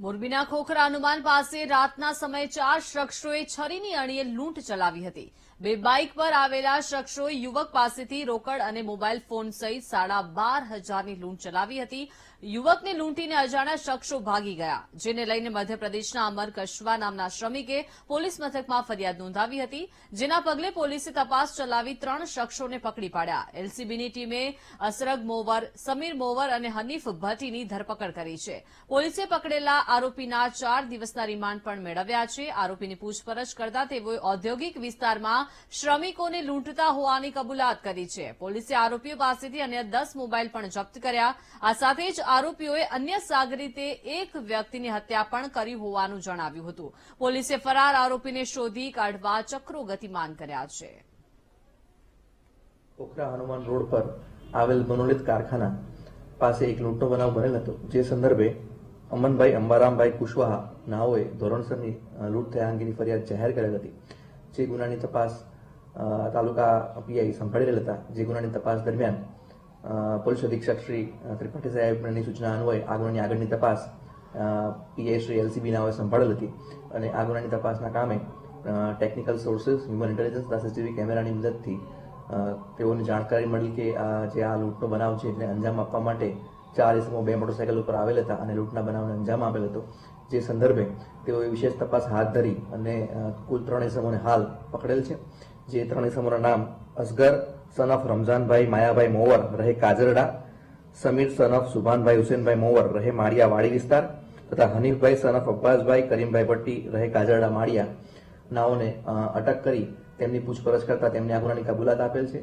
મોરબીના ખોખરા હનુમાન પાસે રાતના સમયે ચાર શખ્સોએ છરીની અણીએ લૂંટ ચલાવી હતી. બે બાઇક પર આવેલા શખ્સોએ યુવક પાસેથી રોકડ અને મોબાઈલ ફોન સહિત સાડા બાર હજારની લૂંટ ચલાવી હતી. યુવકને લૂંટીને અજાણ્યા શખ્સો ભાગી ગયા, જેને લઈને મધ્યપ્રદેશના અમર કશવા નામના શ્રમિકે પોલીસ મથકમાં ફરિયાદ નોંધાવી હતી, જેના પગલે પોલીસે તપાસ ચલાવી ત્રણ શખ્સોને પકડી પાડ્યા. એલસીબીની ટીમે અસરગ મોવર, સમીર મોવર અને હનીફ ભટ્ટીની ધરપકડ કરી છે. પોલીસે પકડેલા આરોપીના ચાર દિવસના રિમાન્ડ પણ મેળવ્યા છે. આરોપીની પૂછપરછ કરતા તેઓએ ઔદ્યોગિક વિસ્તારમાં શ્રમિકોને લૂંટતા હોવાની કબૂલાત કરી છે. પોલીસે આરોપીઓ પાસેથી અન્ય દસ મોબાઈલ પણ જપ્ત કર્યા. આ સાથે જ આરોપીઓએ અન્ય સાગ એક વ્યક્તિની હત્યા પણ કરી હોવાનું જણાવ્યું હતું. પોલીસે ફરાર આરોપીને શોધી કાઢવા ચક્રો ગતિમાન કર્યા છે. આવેલ મનોલિત કારખાના પાસે એક લૂંટનો બનાવ બનેલ હતો. જે સંદર્ભે અમનભાઈ અંબારામભાઈ કુશવાહા નાઓએ ધોરણસરની લૂંટ થયા અંગેની ફરિયાદ જાહેર કરેલ હતી. જે ગુનાની તપાસ તાલુકા પીઆઈ સંભાળી રહેલ હતા. જે ગુનાની તપાસ દરમિયાન પોલીસ અધિક્ષક શ્રી ત્રિપાઠી સાહેબની સૂચના અન્વયે આ ગુનાની આગળની તપાસ પીઆઈ શ્રી એલસીબી નાઓએ સંભાળેલ હતી. અને આ ગુનાની તપાસના કામે technical sources, human intelligence CCTV કેમેરાની મદદથી તેઓને જાણકારી મળી કે આ જે આ લૂંટનો બનાવ છે એને અંજામ આપવા માટે ચાર ઇસમો બે મોટરસાયકલ ઉપર આવેલ હતા અને લૂંટના બનાવને અંજામ આપેલ હતો. જે સંદર્ભે તેઓએ વિશેષ તપાસ હાથ ધરી અને કુલ ત્રણ ઇસમોને હાલ પકડેલ છે. જે ત્રણ ઇસમોના નામ અસગર સન ઓફ રમઝાનભાઈ, માયાભાઈ મોવર, રહે કાજરડા, સમીર સન ઓફ સુભાનભાઈ, હુસેનભાઈ મોવર, રહે માળિયા વાડી વિસ્તાર તથા હનીફભાઈ સન ઓફ અબ્બાસભાઈ, કરીમભાઈ ભટ્ટી, રહે કાજરડા માળિયા નાઓને અટક કરી તેમની પૂછપરછ કરતા તેમને આ ગુનાની કબૂલાત આપેલ છે.